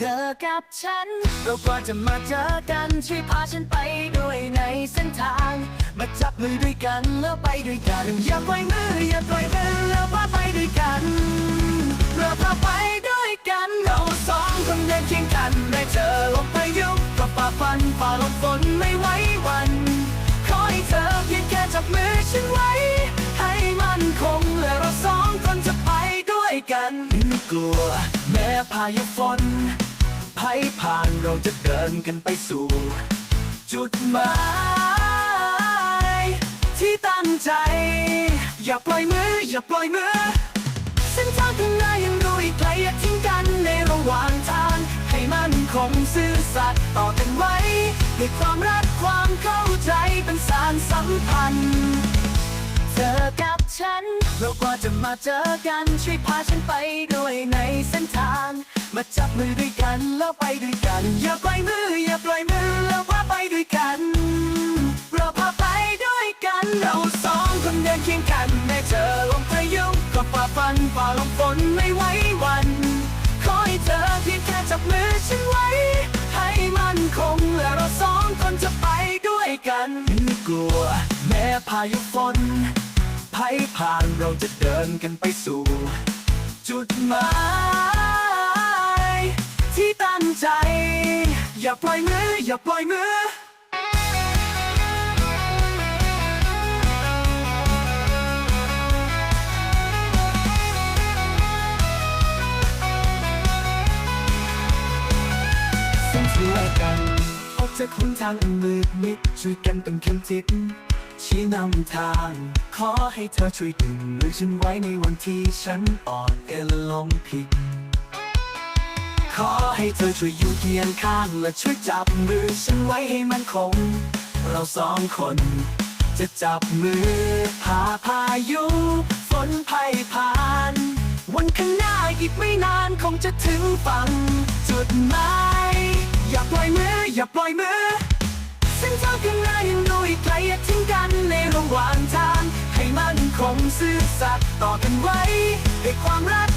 เธอกับฉัน เราก็จะมาเจอกันช่วยพาฉันไปด้วยในเส้นทาง มาจับมือด้วยกันแล้วไปด้วยกัน อย่าปล่อยมืออย่าปล่อยมือแล้วพาไปด้วยกันเราพาไปด้วยกันเราสองคนเดินเคียงกันได้เจอลมพายุก็ฝ่าฟันฝ่าลมฝนไม่ไหววัน ขอให้เธอเพียงแค่จับมือฉันไว้ ให้มันคงและเราสองคนจะไปด้วยกันไม่กลัวแม้พายุฝน ภัยผ่านเราจะเดินกันไปสู่ จุดหมาย ที่ตั้งใจ อย่าปล่อยมือ อย่าปล่อยมือ เส้นทางข้างหน้ายังดูอีกไกลอย่าทิ้งกันในระหว่างทาง ให้มันคงซื่อสัตย์ต่อกันไว้ด้วยความรักความเข้าใจเป็นสารสัมพันธ์เธอกับฉัน เราก็จะมาเจอกันช่วยพาฉันไปด้วยนเส้นทาง มาจับมือด้วยกันแล้วไปด้วยกัน อย่าปล่อยมืออย่าปล่อยมือแล้วพาไปด้วยกัน เราพาไปด้วยกัน เราสองคนเดินเคียงกันแม้เจอลมพายุก็ฝ่าฟันฝ่าลมฝนไม่ไหววันขอให้เธอเพียงแค่จับมือฉันไว้ ให้มันคงและเราสองคนจะไปด้วยกันไม่กลัว แม้พายุฝนภัยผ่านเราจะเดินกันไปสู่ จุดหมาย อย่าปล่อยมือ อย่าปล่อยมือซึ่งช่วยกัน ออกจากคุณทางอันมืดมิดช่วยกันเป็นเข็มทิศชี้นำทาง ขอให้เธอช่วยดึงมือฉันไว้ในวันที่ฉันอ่อนแอและลงผิด ขอให้เธอช่วยอยู่เคียงข้างและช่วยจับมือฉันไว้ให้มันคง เราสองคน จะจับมือพาพายุฝนภัยผ่าน วันข้างหน้าอีกไม่นานคงจะถึงฝั่งจุดหมายอย่าปล่อยมืออย่าปล่อยมือเส้นทางข้างหน้ายังดูอีกไกลอย่าทิ้งกันในระหว่างทาง ให้มันคงซื่อสัตย์ต่อกันไว้ด้ความรัก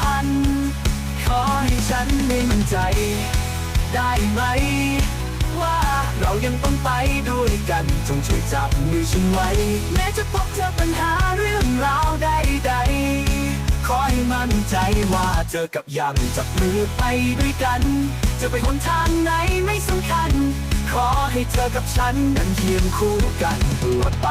พัน ขอให้ฉันได้มั่นใจ ได้ไหม ว่าเรายังต้องไปด้วยกันจงช่วยจับมือฉันไว้ แม้จะพบเจอปัญหาเรื่องราวใดๆ ขอให้มั่นใจว่าเจอกับยังจับมือไปด้วยกัน จะไปหนทางไหนไม่สำคัญ ขอให้เธอกับฉันนั้นเคียงคู่กันตลอดไป